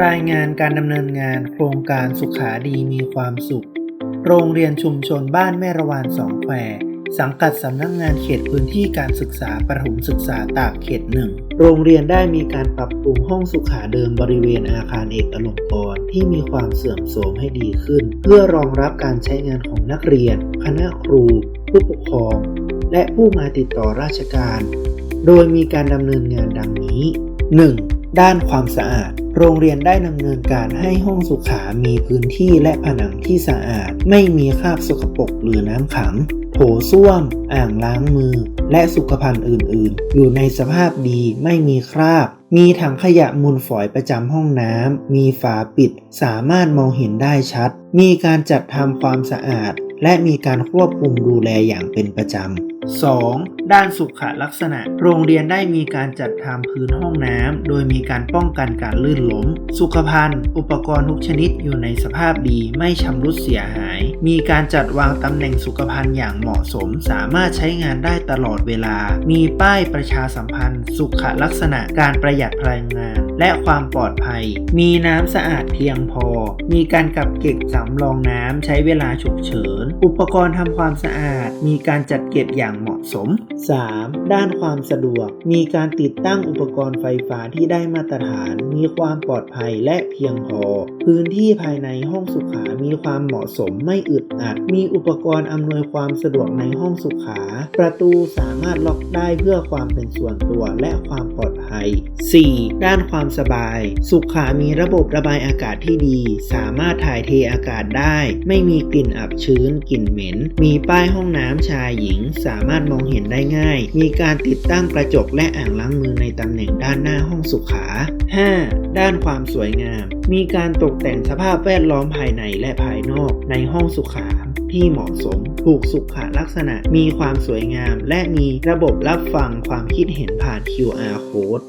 รายงานการดำเนินงานโครงการสุขาดีมีความสุข โรงเรียนชุมชนบ้านแม่ระวานสองแควสังกัดสำนักงานเขตพื้นที่การศึกษาประถมศึกษาตากเขตหนึ่ง โรงเรียนได้มีการปรับปรุงห้องสุขาเดิมบริเวณอาคารเอกอลงกรณ์ที่มีความเสื่อมโทรมให้ดีขึ้น เพื่อรองรับการใช้งานของนักเรียน คณะครู ผู้ปกครอง และผู้มาติดต่อราชการ โดยมีการดำเนินงานดังนี้ 1. ด้านความสะอาด โรงเรียนได้ดำเนินการให้ห้องสุขามีพื้นที่และผนังที่สะอาด ไม่มีคราบสกปรกหรือน้ำขัง โถส้วม อ่างล้างมือ และสุขภัณฑ์อื่น ๆ อยู่ในสภาพดีไม่มีคราบ มีถังขยะมูลฝอยประจำห้องน้ำ มีฝาปิด สามารถมองเห็นได้ชัด มีการจัดทำความสะอาด และมีการควบคุมดูแลอย่างเป็นประจำ 2. ด้านสุขลักษณะ โรงเรียนได้มีการจัดทำพื้นห้องน้ำ โดยมีการป้องกันการลื่นล้ม สุขภัณฑ์ อุปกรณ์ทุกชนิดอยู่ในสภาพดี ไม่ชำรุดเสียหาย มีการจัดวางตำแหน่งสุขภัณฑ์อย่างเหมาะสม สามารถใช้งานได้ตลอดเวลา มีป้ายประชาสัมพันธ์ สุขลักษณะ การประหยัดพลังงาน และความปลอดภัย มีน้ำสะอาดเพียงพอ มีการกักเก็บสำรองน้ำใช้เวลาฉุกเฉิน อุปกรณ์ทำความสะอาด มีการจัดเก็บอย่างเหมาะสม 3. ด้านความสะดวก มีการติดตั้งอุปกรณ์ไฟฟ้าที่ได้มาตรฐาน มีความปลอดภัยและเพียงพอ พื้นที่ภายในห้องสุขา มีความเหมาะสมไม่อึดอัด มีอุปกรณ์อำนวยความสะดวกในห้องสุขา ประตูสามารถล็อกได้เพื่อความเป็นส่วนตัวและความปลอดภัย 4. ด้านความสบาย สุขามีระบบระบายอากาศที่ดี สามารถถ่ายเทอากาศได้ ไม่มีกลิ่นอับชื้น กลิ่นเหม็น มีป้ายห้องน้ำชายหญิง สามารถมองเห็นได้ง่าย มีการติดตั้งกระจกและอ่างล้างมือในตำแหน่งด้านหน้าห้องสุขา 5. ด้านความสวยงาม มีการตกแต่งสภาพแวดล้อมภายในและภายนอกในห้องสุขาที่เหมาะสม ถูกสุขลักษณะ มีความสวยงาม และมีระบบรับฟังความคิดเห็นผ่าน QR code